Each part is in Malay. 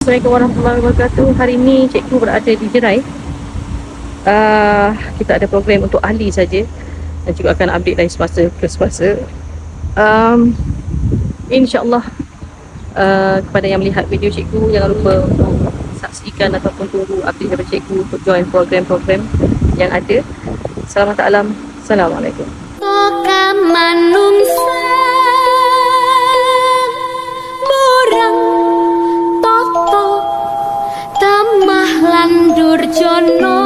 Assalamualaikum warahmatullahi wabarakatuh. Hari ini cikgu berada di Jerai. Uh, kita ada program untuk ahli saja dan juga akan update dari semasa ke semasa. Um, InsyaAllah uh, kepada yang melihat video cikgu jangan lupa untuk saksikan ataupun tunggu update dari cikgu untuk join program-program yang ada. Selamat alam. Assalamualaikum. Toka manungsa jono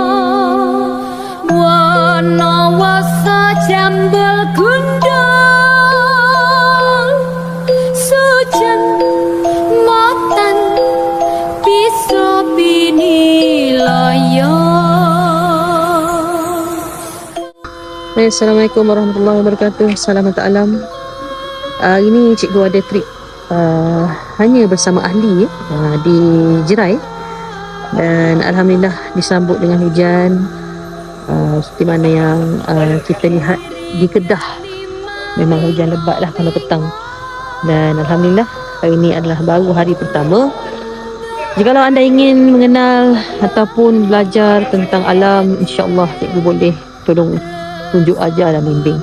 Wono wasa jambel gundul Sujan Motan Bisa bini Hai, Assalamualaikum warahmatullahi wabarakatuh. Selamat alam. Uh, ini cikgu ada trip uh, hanya bersama ahli uh, di Jerai dan alhamdulillah disambut dengan hujan. Uh, seperti mana yang uh, kita lihat di Kedah. Memang hujan lebat lah kalau petang. Dan alhamdulillah hari ini adalah baru hari pertama. Jikalau anda ingin mengenal ataupun belajar tentang alam insyaAllah cikgu boleh tolong tunjuk ajar dan bimbing.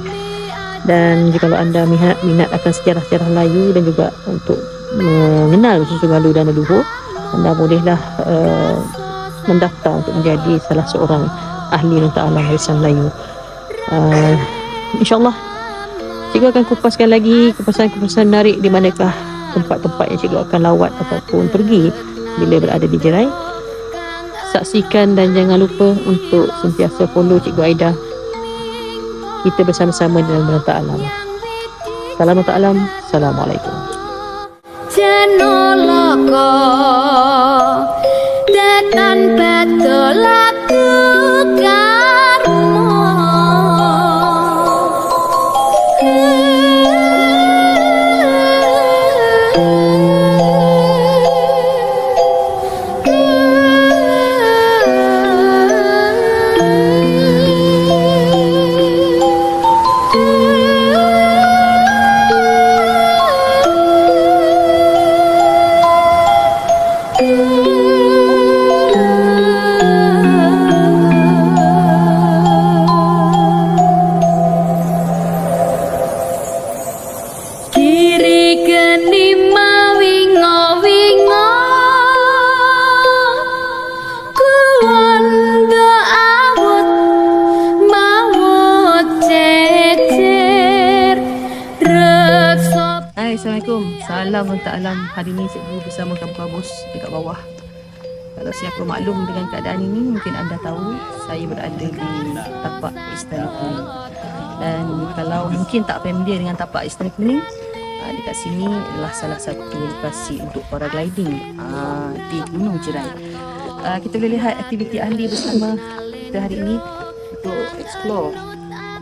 Dan jika anda minat, minat akan sejarah-sejarah Melayu dan juga untuk mengenal susu galuh dan leluhur anda bolehlah uh, mendaftar untuk menjadi salah seorang ahli nota alam warisan Melayu uh, insyaAllah cikgu akan kupaskan lagi kupasan-kupasan menarik di manakah tempat-tempat yang cikgu akan lawat ataupun pergi bila berada di Jerai saksikan dan jangan lupa untuk sentiasa follow cikgu Aida kita bersama-sama dalam menata alam. Salam menata alam. Assalamualaikum. Janoloko tanpa tolakku Assalamualaikum. Salam menata alam. Hari ini cikgu bersama kamu kabus dekat bawah. Kalau siapa maklum dengan keadaan ini, mungkin anda tahu saya berada di tapak Istana Kuning. Dan kalau mungkin tak familiar dengan tapak Istana Kuning, ah, dekat sini adalah salah satu lokasi untuk paragliding ah, di Gunung Jerai. Ah, kita boleh lihat aktiviti ahli bersama kita hari ini untuk explore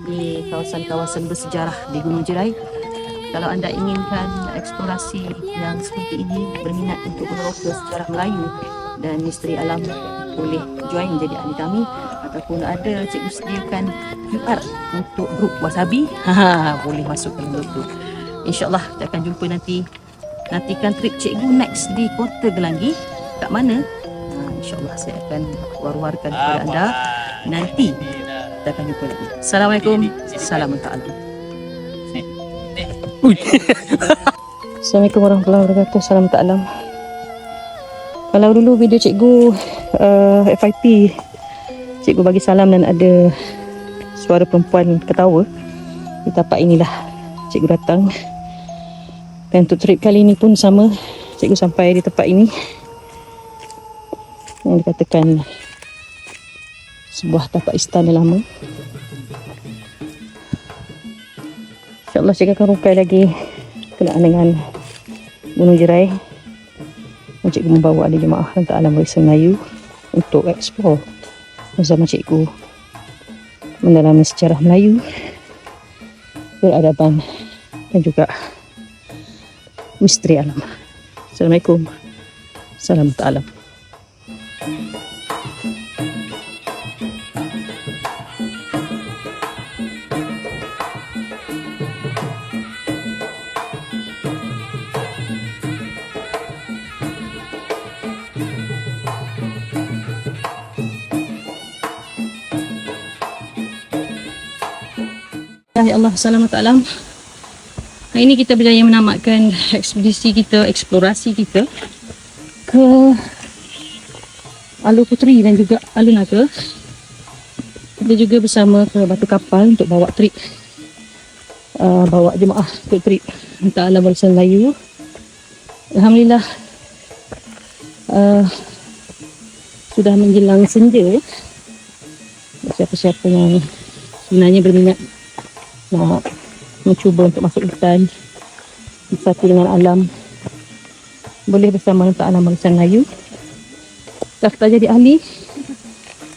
di kawasan-kawasan bersejarah di Gunung Jerai. Kalau anda inginkan eksplorasi yang seperti ini, berminat untuk meneroka sejarah Melayu dan misteri alam, boleh join menjadi ahli kami ataupun ada cikgu sediakan QR untuk grup Wasabi. Boleh masuk ke dalam tu. InsyaAllah kita akan jumpa nanti. Nantikan trip cikgu next di Kota Gelangi. Kat mana? Ha, InsyaAllah saya akan war-warkan kepada anda. Nanti kita akan jumpa lagi. Assalamualaikum. Salam untuk. Assalamualaikum warahmatullahi wabarakatuh. Salam tak alam. Kalau dulu video cikgu uh, FIP cikgu bagi salam dan ada suara perempuan ketawa. Di tapak inilah cikgu datang. Dan untuk trip kali ini pun sama. Cikgu sampai di tempat ini. Yang dikatakan sebuah tapak istana lama. InsyaAllah cikgu akan rukai lagi kenaan dengan Gunung Jerai. Dan cikgu membawa ahli jemaah dan alam warisan Melayu untuk explore bersama cikgu mendalami sejarah Melayu, peradaban dan juga misteri alam. Assalamualaikum. Salam alam. Ya Allah, alam. Hari ini kita berjaya menamatkan ekspedisi kita, eksplorasi kita ke Alu Puteri dan juga Alu Naga. Kita juga bersama ke Batu Kapal untuk bawa trip uh, bawa jemaah untuk trip untuk alam barisan Melayu. Alhamdulillah uh, sudah menjelang senja. Siapa-siapa yang sebenarnya berminat nak mencuba untuk masuk hutan bersatu dengan alam. Boleh bersama untuk alam barisan Melayu. Daftar jadi ahli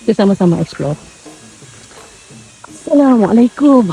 kita sama-sama explore. Assalamualaikum